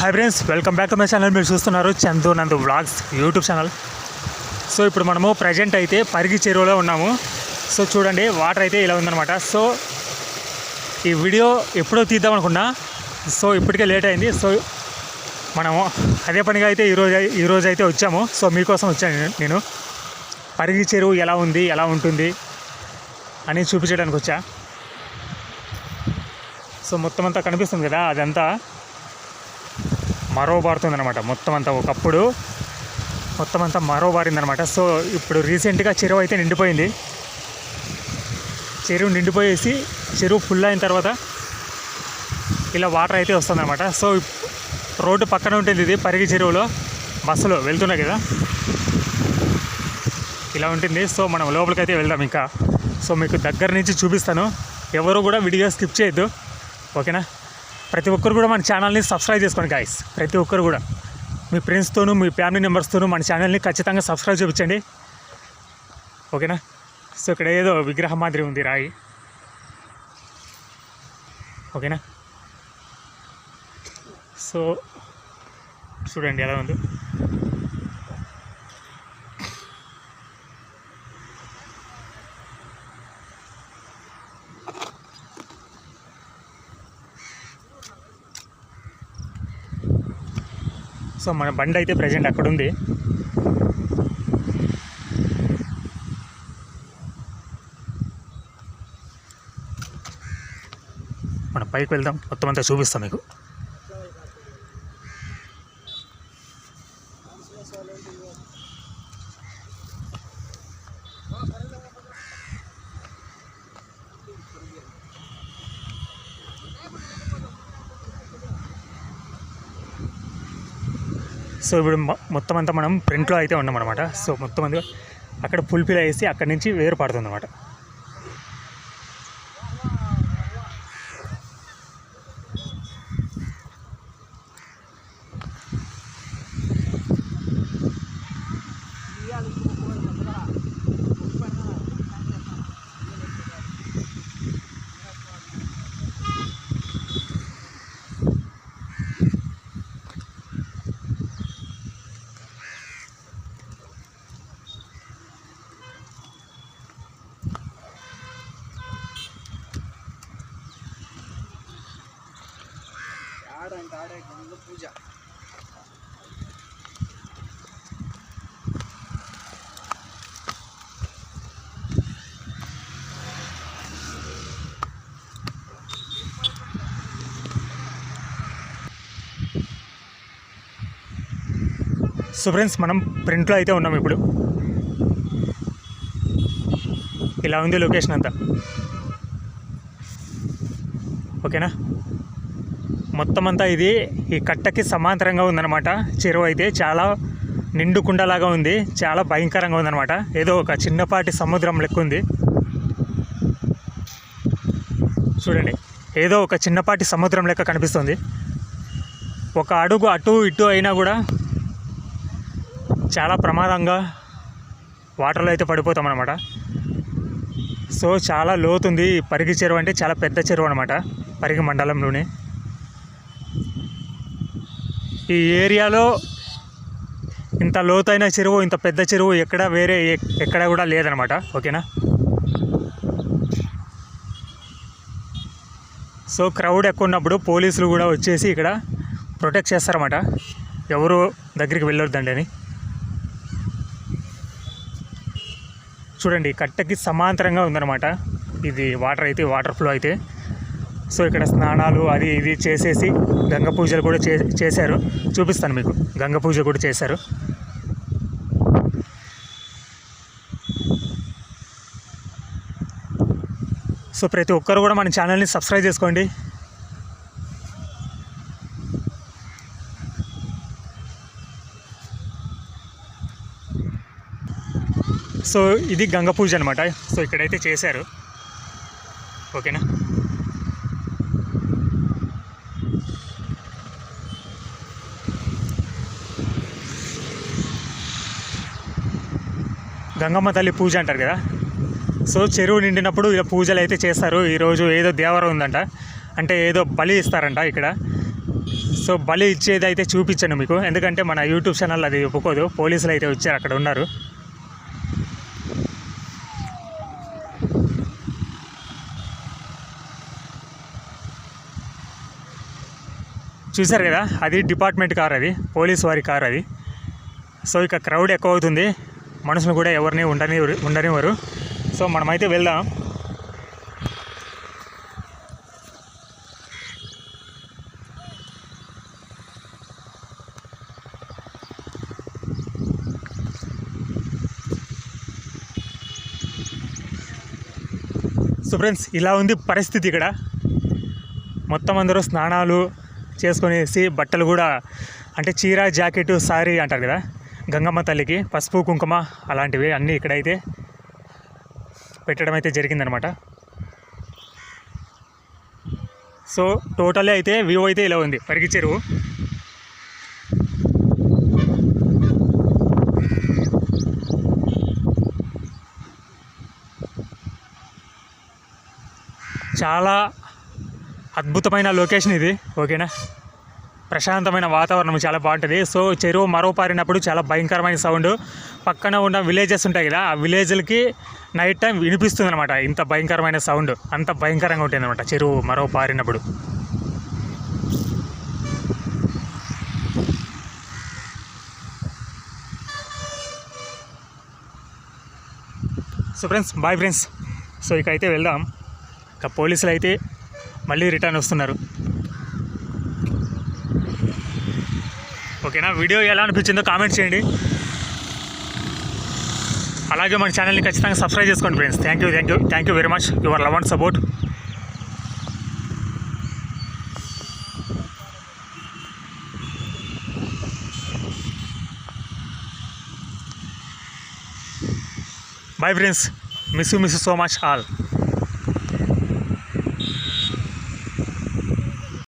Hi friends welcome back to my channel మీరు చూస్తున్నారు చందు నందు వ్లాగ్స్ యూట్యూబ్ ఛానల్ సో ఇప్పుడు మనము ప్రజెంట్ అయితే పరిగి చెరువులో ఉన్నాము. సో చూడండి వాటర్ అయితే ఇలా ఉందన్నమాట. సో ఈ వీడియో ఎప్పుడో తీద్దాం అనుకున్నా. సో ఇప్పటికే లేట్ అయింది. సో మనము అదే పనిగా అయితే ఈరోజు ఈరోజు అయితే వచ్చాము. సో మీకోసం వచ్చాను నేను- నేను. పరిగి చెరువు ఎలా ఉంది ఎలా ఉంటుంది అని చూపించడానికి వచ్చా. సో మొత్తం అంతా కనిపిస్తుంది కదా అదంతా. మరోబారుతుంది అనమాట మొత్తం అంతా ఒకప్పుడు మొత్తం అంతా మరోబారిందనమాట సో ఇప్పుడు రీసెంట్గా చెరువు అయితే నిండిపోయింది. చెరువు నిండిపోయేసి చెరువు ఫుల్ అయిన తర్వాత ఇలా వాటర్ అయితే వస్తుందన్నమాట. సో రోడ్డు పక్కన ఉంటుంది ఇది పరిగి చెరువులో. బస్సులో వెళ్తున్నాయి కదా. ఇలా ఉంటుంది. సో మనం లోపలికి అయితే వెళ్దాం ఇంకా. సో మీకు దగ్గర నుంచి చూపిస్తాను. ఎవరు కూడా వీడియో స్కిప్ చేయొద్దు. ఓకేనా? ప్రతి ఒక్కరు కూడా మన ఛానల్ని సబ్స్క్రైబ్ చేసుకోండి గాయస్ ప్రతి ఒక్కరు కూడా. మీ ఫ్రెండ్స్తోనూ మీ ఫ్యామిలీ మెంబర్స్తోనూ మన ఛానల్ని ఖచ్చితంగా సబ్స్క్రైబ్ చేయించండి ఓకేనా? సో ఇక్కడ ఏదో విగ్రహం మాదిరి ఉంది రాయి. ఓకేనా? సో చూడండి ఎలా ఉంది. సో మన బండి అయితే ప్రజెంట్ అక్కడ ఉంది మనం పైకి వెళ్దాం. మొత్తం అంతా చూపిస్తాం మీకు. సో ఇప్పుడు మొత్తం అంతా మనం ప్రింట్లో అయితే ఉన్నాం అనమాట సో మొత్తం అంతా అక్కడ ఫుల్ఫిల్ వేసి అక్కడి నుంచి వేరు పడుతుంది అనమాట ఆడంటే ఆడే గంగ పూజ సో ఫ్రెండ్స్ మనం ప్రింట్లో అయితే ఉన్నాం ఇప్పుడు. ఇలా ఉంది లొకేషన్ అంతా. ఓకేనా? మొత్తం అంతా ఇది ఈ కట్టకి సమాంతరంగా ఉందన్నమాట. చెరువు అయితే చాలా నిండు కుండలాగా ఉంది. చాలా భయంకరంగా ఉందన్నమాట. ఏదో ఒక చిన్నపాటి సముద్రం లెక్క ఉంది చూడండి. ఏదో ఒక చిన్నపాటి సముద్రం లెక్క కనిపిస్తుంది. ఒక అడుగు అటు ఇటు అయినా కూడా చాలా ప్రమాదంగా వాటర్లో అయితే పడిపోతాం అనమాట సో చాలా లోతుంది. ఈ పరిగి చెరువు అంటే చాలా పెద్ద చెరువు అనమాట పరిగి మండలంలోనే. ఈ ఏరియాలో ఇంత లోతైన చెరువు ఇంత పెద్ద చెరువు ఎక్కడ వేరే ఎక్కడ కూడా లేదనమాట. ఓకేనా? సో క్రౌడ్ ఎక్కువ ఉన్నప్పుడు పోలీసులు కూడా వచ్చేసి ఇక్కడ ప్రొటెక్ట్ చేస్తారన్నమాట. ఎవరు దగ్గరికి వెళ్ళొద్దండి అని. చూడండి కట్టకి సమాంతరంగా ఉందన్నమాట. ఇది వాటర్ అయితే వాటర్ ఫ్లో అయితే. సో ఇక్కడ స్నానాలు అది ఇది చేసేసి గంగ పూజలు కూడా చే చేశారు. చూపిస్తాను మీకు. గంగ పూజ కూడా చేశారు. సో ప్రతి ఒక్కరు కూడా మన ఛానల్ని సబ్స్క్రైబ్ చేసుకోండి. సో ఇది గంగ పూజ అనమాట సో ఇక్కడైతే చేశారు. ఓకేనా? గంగమ్మ తల్లి పూజ అంటారు కదా. సో చెరువు నిండినప్పుడు ఇలా పూజలు అయితే చేస్తారు. ఈరోజు ఏదో దేవరం ఉందంట. అంటే ఏదో బలి ఇస్తారంట ఇక్కడ. సో బలి ఇచ్చేది అయితే చూపించాను మీకు. ఎందుకంటే మన యూట్యూబ్ ఛానల్ అది ఒప్పుకోదు. పోలీసులు అయితే వచ్చారు అక్కడ ఉన్నారు. చూశారు కదా? అది డిపార్ట్మెంట్ కార్ అది. పోలీస్ వారి కార్ అది. సో ఇక క్రౌడ్ ఎక్కువ అవుతుంది. మనుషులు కూడా ఎవరిని ఉండని ఉండనివ్వరు. సో మనమైతే వెళ్దాం. సో ఫ్రెండ్స్ ఇలా ఉంది పరిస్థితి ఇక్కడ. మొత్తం అందరూ స్నానాలు చేసుకునేసి బట్టలు కూడా అంటే చీర జాకెట్ సారీ అంటారు కదా. గంగమ్మ తల్లికి పసుపు కుంకుమ అలాంటివి అన్నీ ఇక్కడైతే పెట్టడం అయితే జరిగిందనమాట. సో టోటల్లీ అయితే వ్యూ అయితే ఇలా ఉంది. పరిగి చెరువు చాలా అద్భుతమైన లొకేషన్ ఇది. ఓకేనా? ప్రశాంతమైన వాతావరణం చాలా బాగుంటుంది. సో చెరువు మరో పారినప్పుడు చాలా భయంకరమైన సౌండ్. పక్కన ఉన్న విలేజెస్ ఉంటాయి కదా ఆ విలేజ్లకి నైట్ టైం వినిపిస్తుంది అనమాట ఇంత భయంకరమైన సౌండ్. అంత భయంకరంగా ఉంటుంది అనమాట చెరువు మరో పారినప్పుడు so friends bye friends so ఇక అయితే వెళ్దాం. ఇక పోలీసులు అయితే మళ్ళీ రిటర్న్ వస్తున్నారు. ఓకేనా? వీడియో ఎలా అనిపించిందో కామెంట్ చేయండి. అలాగే మన ఛానల్ని ఖచ్చితంగా సబ్స్క్రైబ్ చేసుకోండి friends thank you thank you thank you very much your love and support bye friends miss you miss you so much all